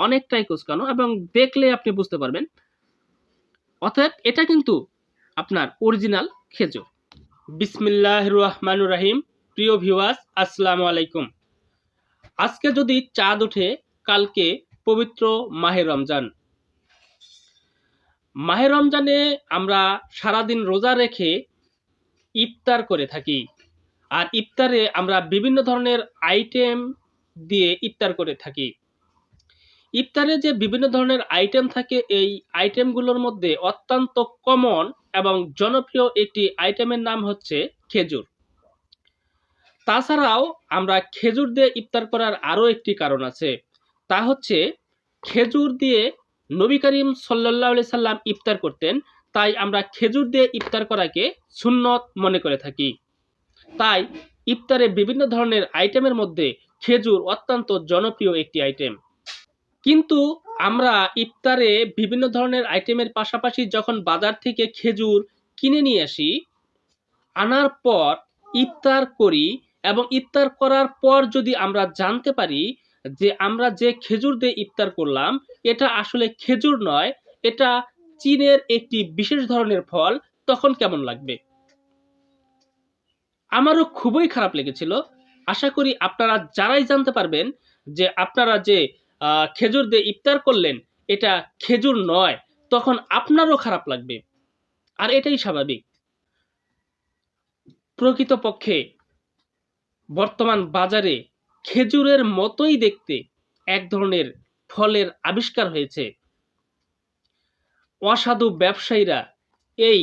অনেকটাই কুচকানো এবং দেখলে আপনি বুঝতে পারবেন। অতএব এটা কিন্তু আপনার অরিজিনাল খেজুর। বিসমিল্লাহ রহমানুর রাহিম প্রিয় ভিউয়ার্স আসসালামু আলাইকুম। আজকে যদি চাঁদ ওঠে, কালকে পবিত্র মাহে রমজান। মাহে রমজানে আমরা সারাদিন রোজা রেখে ইফতার করে থাকি। আর ইফতারে আমরা বিভিন্ন ধরনের আইটেম দিয়ে ইফতার করে থাকি। ইফতারে যে বিভিন্ন ধরনের আইটেম থাকে, এই আইটেমগুলোর মধ্যে অত্যন্ত কমন এবং জনপ্রিয় একটি আইটেমের নাম হচ্ছে খেজুর। তাছাড়াও আমরা খেজুর দিয়ে ইফতার করার আরও একটি কারণ আছে। তা হচ্ছে খেজুর দিয়ে নবী করিম সাল্লাহ সাল্লাম ইফতার করতেন, তাই আমরা খেজুর দিয়ে ইফতার করাকে সুন্নত মনে করে থাকি। তাই ইফতারে বিভিন্ন ধরনের আইটেমের মধ্যে খেজুর অত্যন্ত জনপ্রিয় একটি আইটেম কিন্তু আমরা ইফতারে বিভিন্ন ধরনের আইটেমের পাশাপাশি যখন বাজার থেকে খেজুর কিনে নিয়ে আসি, আনার পর ইফতার করি এবং ইফতার করার পর যদি আমরা জানতে পারি যে আমরা যে খেজুর দিয়ে ইফতার করলাম, এটা আসলে খেজুর নয়, এটা চীনের একটি বিশেষ ধরনের ফল, তখন কেমন লাগবে? আমারও খুবই খারাপ লেগেছিল। আশা করি আপনারা যারাই জানতে পারবেন যে আপনারা যে খেজুর দিয়ে ইফতার করলেন, এটা খেজুর নয়, তখন আপনারও খারাপ লাগবে। আর এটাই স্বাভাবিক। প্রকৃতপক্ষে বর্তমান বাজারে খেজুরের মতোই দেখতে এক ধরনের ফলের আবিষ্কার হয়েছে। অসাধু ব্যবসায়ীরা এই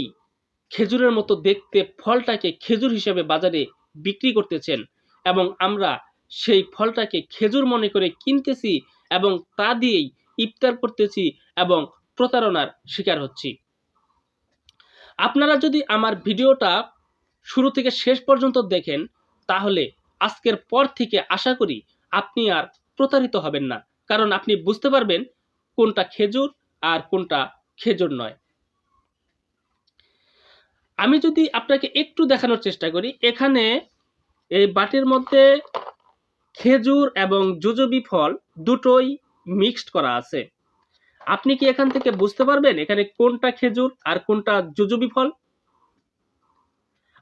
খেজুরের মতো দেখতে ফলটাকে খেজুর হিসেবে বাজারে বিক্রি করতেছেন এবং আমরা সেই ফলটাকে খেজুর মনে করে কিনতেছি এবং তা দিয়েই ইফতার করতেছি এবং প্রতারণার শিকার হচ্ছি। আপনারা যদি আমার ভিডিওটা শুরু থেকে শেষ পর্যন্ত দেখেন, তাহলে আজকের পর থেকে আশা করি আপনি আর প্রতারিত হবেন না। কারণ আপনি বুঝতে পারবেন কোনটা খেজুর আর কোনটা খেজুর নয়। আমি যদি আপনাকে একটু দেখানোর চেষ্টা করি, এখানে এই বাটির মধ্যে খেজুর এবং জুজুবি ফল দুটোই মিক্সড করা আছে। আপনি কি এখান থেকে বুঝতে পারবেন এখানে কোনটা খেজুর আর কোনটা জুজুবি ফল?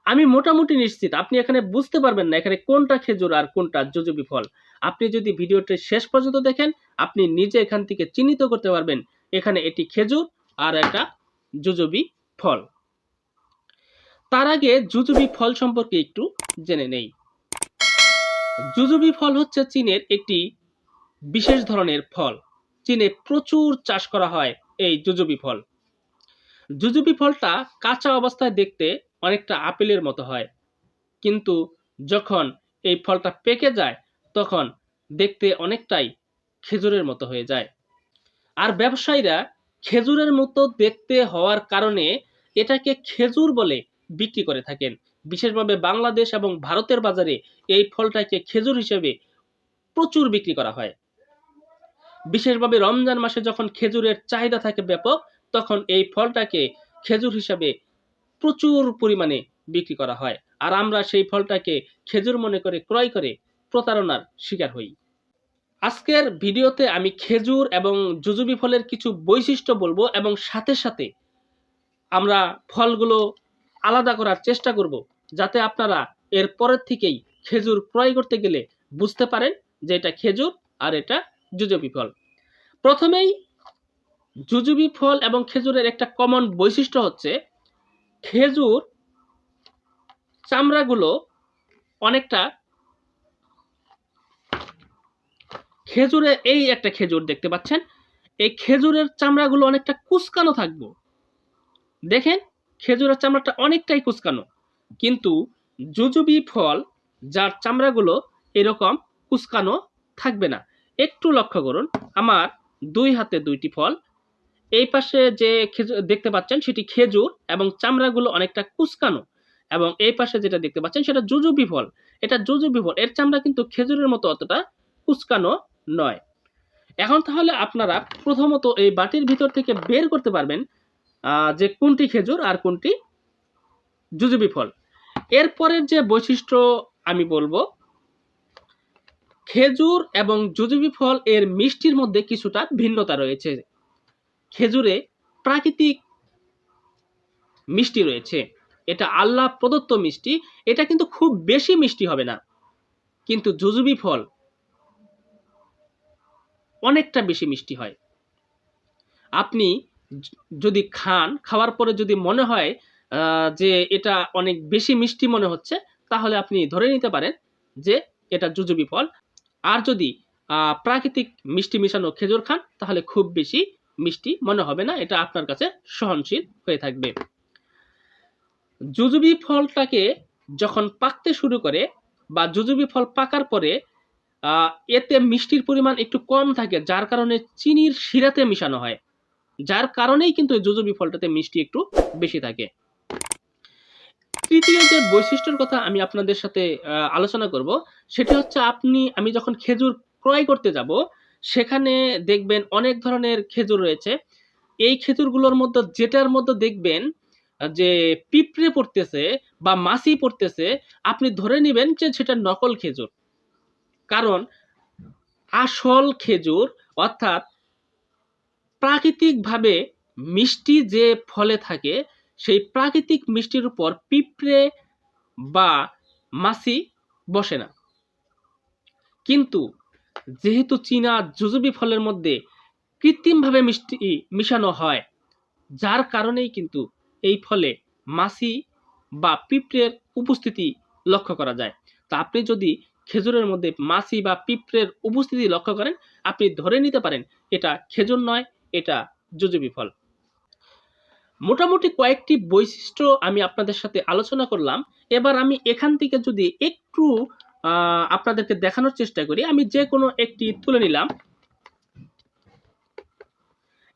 আমি মোটামুটি নিশ্চিত, আপনি এখানে বুঝতে পারবেন না এখানে কোনটা খেজুর আর কোনটা জুজুবি ফল। আপনি যদি ভিডিওটি শেষ পর্যন্ত দেখেন, আপনি নিজে এখান থেকে চিহ্নিত করতে পারবেন এখানে এটি খেজুর আর এটা জুজুবি ফল। তার আগে জুজুবি ফল সম্পর্কে একটু জেনে নেই। জুজুবি ফল হচ্ছে চীনের একটি বিশেষ ধরনের ফল। চীনে প্রচুর চাষ করা হয় এই জুজুবি ফল। জুজুবি ফলটা কাঁচা অবস্থায় দেখতে অনেকটা আপেলের মতো হয়। কিন্তু যখন এই ফলটা পেকে যায়, তখন দেখতে অনেকটাই খেজুরের মতো হয়ে যায়। আর ব্যবসায়ীরা খেজুরের মতো দেখতে হওয়ার কারণে এটাকে খেজুর বলে বিক্রি করে থাকেন। বিশেষভাবে বাংলাদেশ এবং ভারতের বাজারে এই ফলটাকে খেজুর হিসেবে প্রচুর বিক্রি করা হয়। বিশেষভাবে রমজান মাসে যখন খেজুরের চাহিদা থাকে ব্যাপক, তখন এই ফলটাকে খেজুর হিসাবে প্রচুর পরিমাণে বিক্রি করা হয়। আর আমরা সেই ফলটাকে খেজুর মনে করে ক্রয় করে প্রতারণার শিকার হই। আজকের ভিডিওতে আমি খেজুর এবং জুজুবি ফলের কিছু বৈশিষ্ট্য বলব এবং সাথে সাথে আমরা ফলগুলো আলাদা করার চেষ্টা করব। যাতে আপনারা এর পরের থেকেই খেজুর ক্রয় করতে গেলে বুঝতে পারেন যে এটা খেজুর আর এটা জুজুবি ফল। প্রথমেই জুজুবি ফল এবং খেজুরের একটা কমন বৈশিষ্ট্য হচ্ছে খেজুর চামড়াগুলো অনেকটা খেজুরে এই একটা খেজুর দেখতে পাচ্ছেন। এই খেজুরের চামড়াগুলো অনেকটা কুচকানো থাকব। দেখেন, খেজুরের চামড়াটা অনেকটাই কুচকানো। কিন্তু জুজুবি ফল যার চামড়াগুলো এরকম কুচকানো থাকবে না। একটু লক্ষ্য করুন, আমার দুই হাতে দুইটি ফল। এই পাশে যে দেখতে পাচ্ছেন সেটি খেজুর এবং চামড়াগুলো অনেকটা কুচকানো। এবং এই পাশে যেটা দেখতে পাচ্ছেন সেটা জুজুবি ফল। এটা জুজুবি ফল। এর চামড়া কিন্তু খেজুরের মতো অতটা কুচকানো নয়। এখন তাহলে আপনারা প্রথমত এই বাটির ভিতর থেকে বের করতে পারবেন যে কোনটি খেজুর আর কোনটি জুজুবি ফল। এরপরের যে বৈশিষ্ট্য আমি বলব, খেজুর এবং জুজুবি ফল এর মিষ্টির মধ্যে কিছুটা ভিন্নতা রয়েছে। খেজুরে প্রাকৃতিক মিষ্টি রয়েছে। এটা আল্লাহ প্রদত্ত মিষ্টি, এটা কিন্তু খুব বেশি মিষ্টি হবে না। কিন্তু জুজুবি ফল অনেকটা বেশি মিষ্টি হয়। আপনি যদি খান, খাওয়ার পরে যদি মনে হয় যে এটা অনেক বেশি মিষ্টি মনে হচ্ছে, তাহলে আপনি ধরে নিতে পারেন যে এটা জুজুবি ফল। আর যদি প্রাকৃতিক মিষ্টি মিশানো খেজুর খান, তাহলে খুব বেশি মিষ্টি মনে হবে না, এটা আপনার কাছে সহনশীল হয়ে থাকবে। জুজুবি ফলটাকে যখন পাকতে শুরু করে বা জুজুবি ফল পাকার পরে এতে মিষ্টির পরিমাণ একটু কম থাকে, যার কারণে চিনির শিরাতে মিশানো হয়। যার কারণেই কিন্তু জুজুবি ফলটাতে মিষ্টি একটু বেশি থাকে। তৃতীয় যে বৈশিষ্ট্যের কথা আমি আপনাদের সাথে আলোচনা করব, সেটা হচ্ছে আপনি, আমি যখন খেজুর ক্রয় করতে যাব, সেখানে দেখবেন অনেক ধরনের খেজুর রয়েছে। এই খেজুরগুলোর মধ্যে, যেটার মধ্যে দেখবেন যে পিঁপড়ে পড়তেছে বা মাছি পড়তেছে, আপনি ধরে নেবেন যে সেটা নকল খেজুর। কারণ আসল খেজুর, অর্থাৎ প্রাকৃতিকভাবে মিষ্টি যে ফলে থাকে সেই প্রাকৃতিক মিষ্টির উপর পিঁপড়ে বা মাছি বসে না। কিন্তু যেহেতু চীনা জুজুবি ফলের মধ্যে কৃত্রিমভাবে মিষ্টি, মিশানো হয়, যার কারণেই কিন্তু এই ফলে মাছি বা পিঁপড়ের উপস্থিতি লক্ষ্য করা যায়। তা আপনি যদি খেজুরের মধ্যে মাছি বা পিঁপড়ের উপস্থিতি লক্ষ্য করেন, আপনি ধরে নিতে পারেন এটা খেজুর নয়, এটা জুজুবি ফল। মোটামুটি কয়েকটি বৈশিষ্ট্য আমি আপনাদের সাথে আলোচনা করলাম। এবার আমি এখান থেকে যদি একটু আপনাদেরকে দেখানোর চেষ্টা করি, আমি যে কোনো একটি তুলে নিলাম।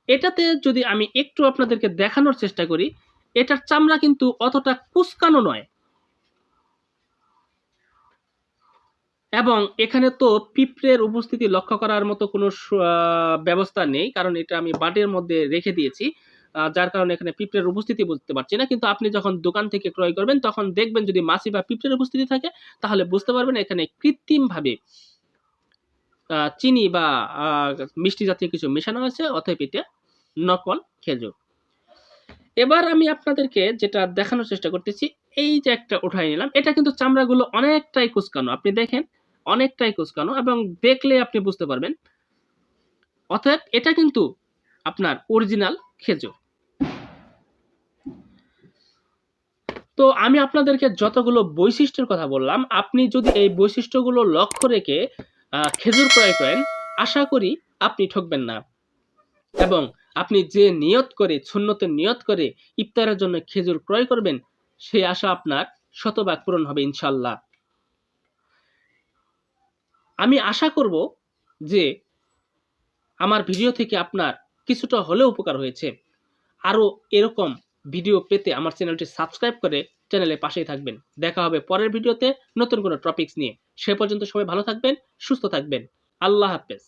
এটাতে যদি আমি একটু আপনাদেরকে দেখানোর চেষ্টা করি, এটার চামড়া কিন্তু অতটা কুচকানো নয়। এবং এখানে তো পিঁপড়ের উপস্থিতি লক্ষ্য করার মতো কোনো ব্যবস্থা নেই, কারণ এটা আমি বাটির মধ্যে রেখে দিয়েছি। যার কারণে এখানে পিঁপড়ের উপস্থিতি বুঝতে পারছি না। কিন্তু আপনি যখন দোকান থেকে ক্রয় করবেন, তখন দেখবেন যদি মাছি বা পিঁপড়ের উপস্থিতি থাকে, তাহলে বুঝতে পারবেন এখানে কৃত্রিমভাবে চিনি বা মিষ্টি জাতীয় কিছু মেশানো হয়েছে অথবা এটা নকল খেজুর। এবার আমি আপনাদেরকে যেটা দেখানোর চেষ্টা করতেছি, এই যে একটা উঠাই নিলাম, এটা কিন্তু চামড়াগুলো অনেকটাই কুচকানো। আপনি দেখেন, অনেকটাই কুচকানো এবং দেখলে আপনি বুঝতে পারবেন। অর্থাৎ এটা কিন্তু আপনার অরিজিনাল খেজুর। তো আমি আপনাদেরকে যতগুলো বৈশিষ্ট্যের কথা বললাম, আপনি যদি এই বৈশিষ্ট্যগুলো লক্ষ্য রেখে খেজুর ক্রয় করেন, আশা করি আপনি ঠকবেন না। এবং আপনি যে নিয়ত করে, সুন্নতে নিয়ত করে ইফতারের জন্য খেজুর ক্রয় করবেন সেই আশা আপনার শতভাগ পূরণ হবে ইনশাল্লাহ আমি আশা করব যে আমার ভিডিও থেকে আপনার কিছুটা হলেও উপকার হয়েছে। আরও এরকম ভিডিও পেতে আমার চ্যানেলটি সাবস্ক্রাইব করে চ্যানেলে পাশেই থাকবেন। দেখা হবে পরের ভিডিওতে নতুন কোনো টপিকস নিয়ে। সে পর্যন্ত সবাই ভালো থাকবেন, সুস্থ থাকবেন। আল্লাহ হাফেজ।